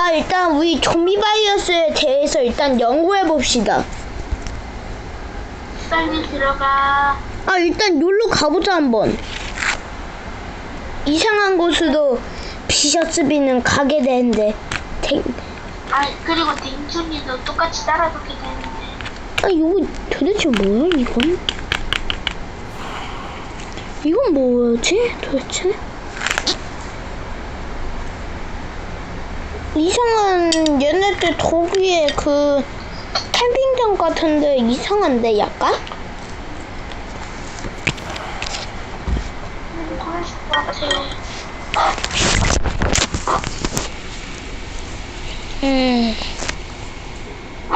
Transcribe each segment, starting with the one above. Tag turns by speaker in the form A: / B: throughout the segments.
A: 아, 일단 우리 좀비 바이러스에 대해서 일단 연구해 봅시다.
B: 빨리 들어가.
A: 아, 일단 놀러 가보자 한번. 이상한 곳으로 비셔츠비는 가게 되는데. 탱...
B: 아 그리고 딩춘이도 똑같이 따라붙게 되는데.
A: 아, 이거 도대체 뭐야, 이건? 이건 뭐지, 도대체? 이상한 얘네들 거기에 그 캠핑장 같은데 이상한데 약간?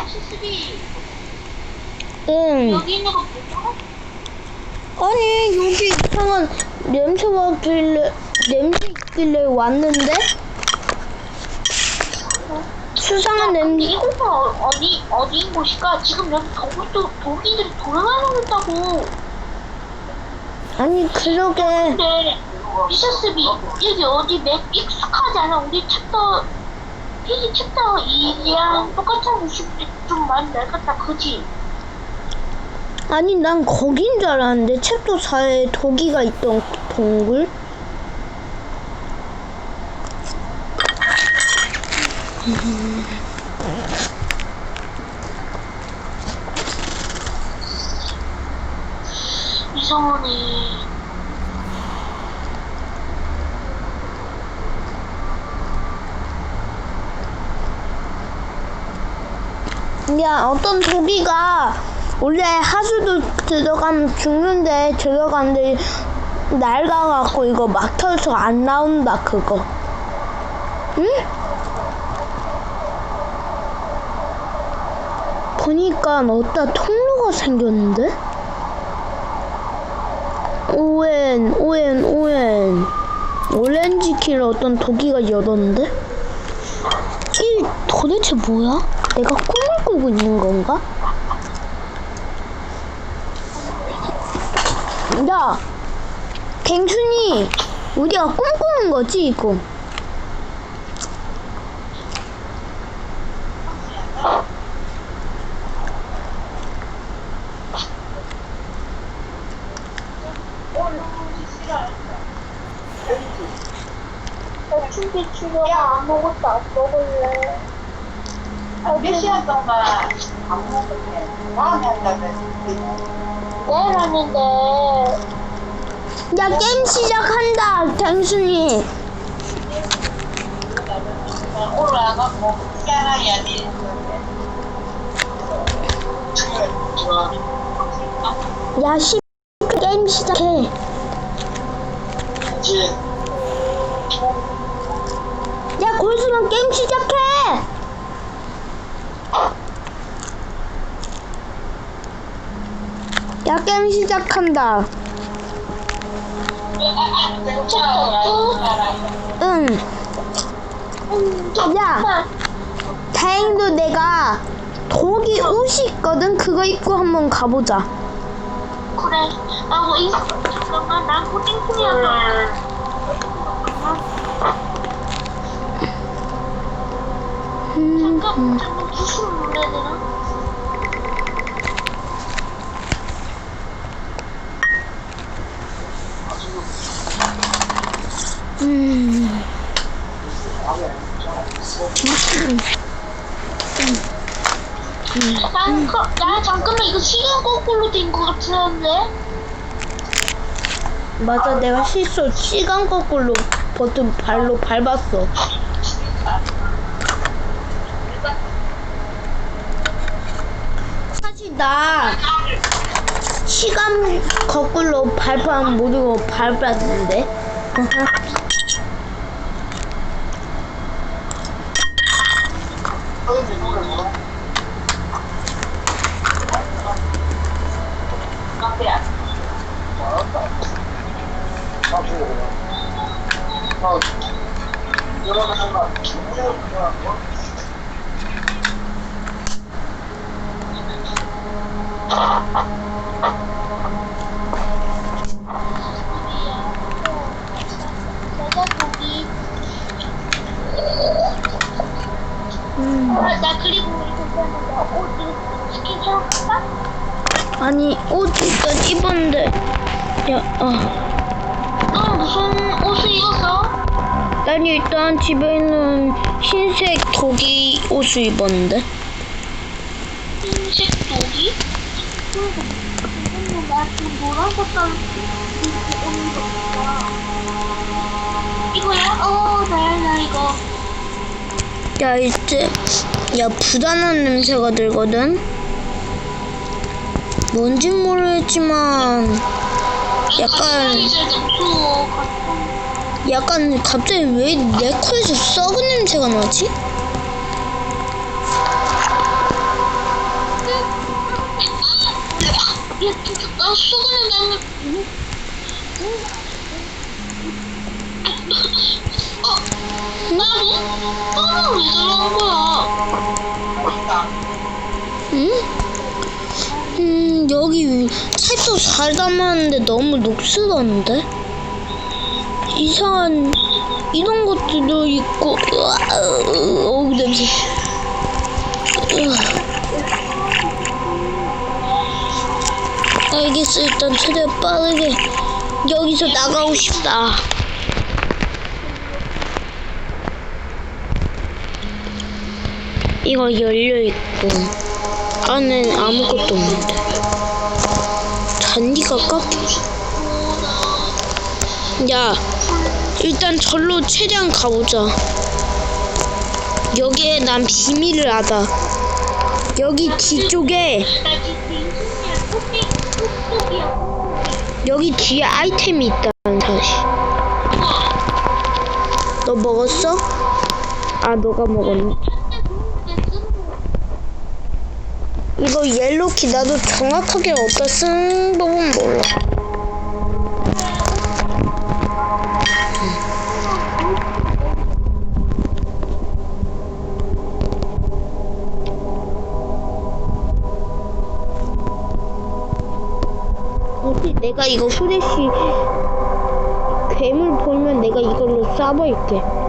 B: 시스비
A: 응.
B: 여기 있는 거 보여?
A: 아니 여기 이상한 냄새 맡길래 냄새 있길래 왔는데 수상한 냄새
B: 이곳은 어, 어디 어디인 곳일까? 지금 여기 독도 독이들이 돌아다닌다고.
A: 아니 그러게
B: 근데 미셔스비 여기 어디 맵 익숙하지 않아? 우리 챕터 페이지 챕터 2랑 똑같은 모습이 좀 많이 낡았다, 그지?
A: 아니 난 거긴 줄 알았는데 챕터 4에 도기가 있던 동굴
B: 이상하네.
A: 야 어떤 도기가 원래 하수도 들어가면 죽는데 들어갔는데 낡아갖고 이거 막혀서 안 나온다 그거 응? 보니까 어디다 통로가 생겼는데? 오엔 오엔 오엔 오렌지 길 어떤 도기가 열었는데? 이 도대체 뭐야? 내가 꿈을 꾸고 있는 건가? 야, 갱순이, 우리가 꿈꾸는 거지 이거?
B: 나 준비 중이야. 아무것도 안 먹을래.
C: 몇 시간 동안 안 먹었대. 다음에 한다면
B: 내일 하는데.
A: 야, 게임 시작한다, 갱순이.
C: 올라가고 시간이야 돼.
A: 야, 씨, 게임 시작해. 야, 골수만 게임 시작해. 야, 게임 시작한다. 응. 야, 다행히도 내가 독이 옷이 있거든. 그거 입고 한번 가보자.
B: 그래. 나뭐 이, 잠깐만. 난 고딩풀이야. 잠깐, 잠깐?
A: 음.
B: 난, 그, 야, 잠깐만. 이거 시간 거꾸로 된 것 같은데?
A: 맞아, 내가 실수 시간 거꾸로 버튼 발로 밟았어. 사실 나 시간 거꾸로 발판 모르고 밟았는데.
B: 내 가 거기 아, 나 그리고 이거 나 옷, 이거 스킨 새로 갈까?
A: 아니 옷 일단 입었는데 야 아.
B: 넌 무슨 옷을 입었어?
A: 난 일단 집에 있는 흰색 도기 옷을 입었는데
B: 흰색 도기? 야
A: 이제 야 부단한 냄새가 들거든 뭔진 모르겠지만 약간. 약간 갑자기 왜 내 코에서 썩은 냄새가 나지? 잘 담았는데 너무 녹슬었는데? 이상한 이런 것들도 있고 어우 냄새. 으아. 알겠어 일단 최대한 빠르게 여기서 나가고 싶다. 이거 열려있고 안에 아무것도 없는데 잔디가 깎여 야 일단 절로 최대한 가보자 여기에 난 비밀을 알아 여기 뒤쪽에. 여기 뒤에 아이템이 있다는 사실 너 먹었어? 아 너가 먹었네 이거 옐로키 나도 정확하게 어디다 쓰는 법은 몰라. 내가 이거 후레쉬 괴물 보면 내가 이걸로 쏴버릴게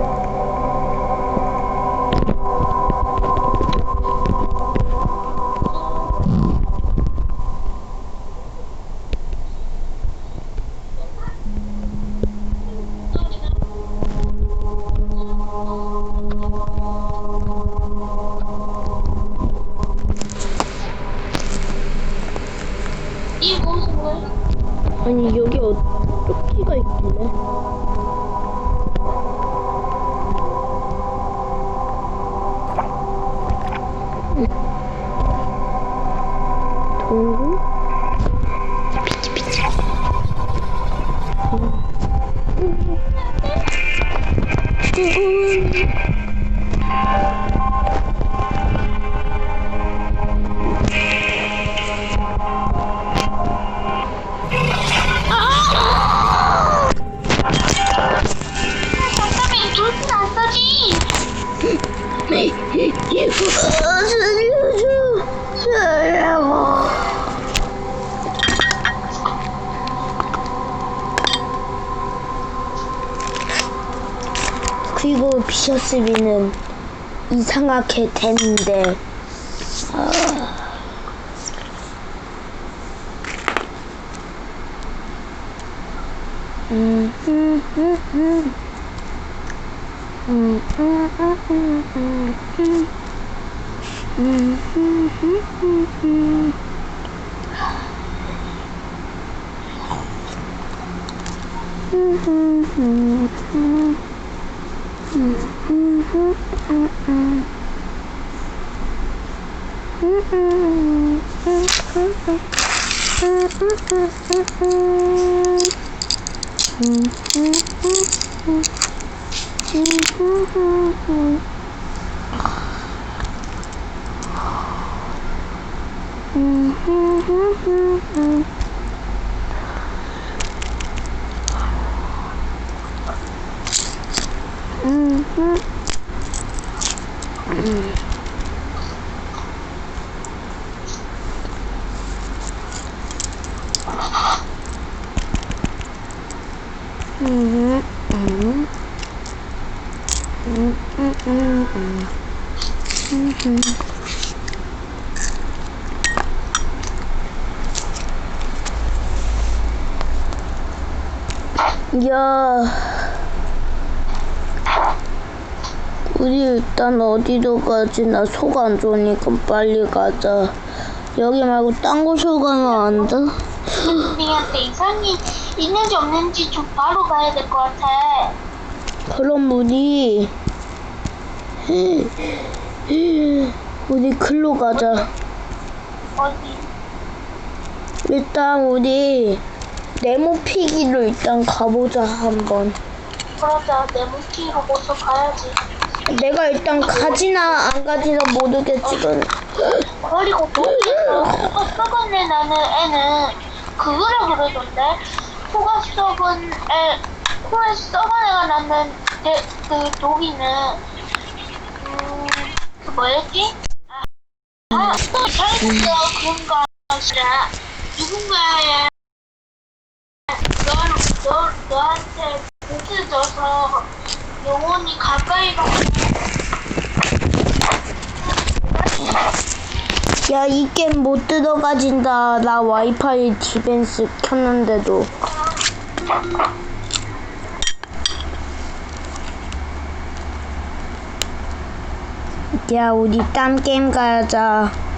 A: 그리고 비셔스비는 이상하게 됐는데 아. 음, 음, 음, 음. 음, 음, 음, 음, 음, 음. 음, 음, 음, 음, 음. 음, 음, 음, 음. 음, Mm-hmm. 야, 우리 일단 어디로 가지? 나 속 안 좋으니까 빨리 가자. 여기 말고 딴 곳으로 가면 안 돼?
B: 우리한테 이상이 있는지 없는지 좀 바로 가야 될 것 같아.
A: 그럼 우리 우리 글로 가자.
B: 어디?
A: 일단 우리 네모 피기로 일단 가보자 한번.
B: 그러자 모서 가야지.
A: 내가 일단 가지나 안 가지나 모르겠지만
B: 그리고 거기에서 코가 썩은 애 나는 애는. 그거라 그러던데. 코가 썩은 애 코에 썩은 애가 나는 내, 그 독이는 음 그 뭐였지? 아, 또 잘못해서 그런가 아니라. 누군가의 너, 너, 너한테 못을 줘서 영혼이 가까이 가고
A: 야 이 게임 못 들어가진다. 나 와이파이 디벤스 켰는데도. 야 우리 딴 게임 가자.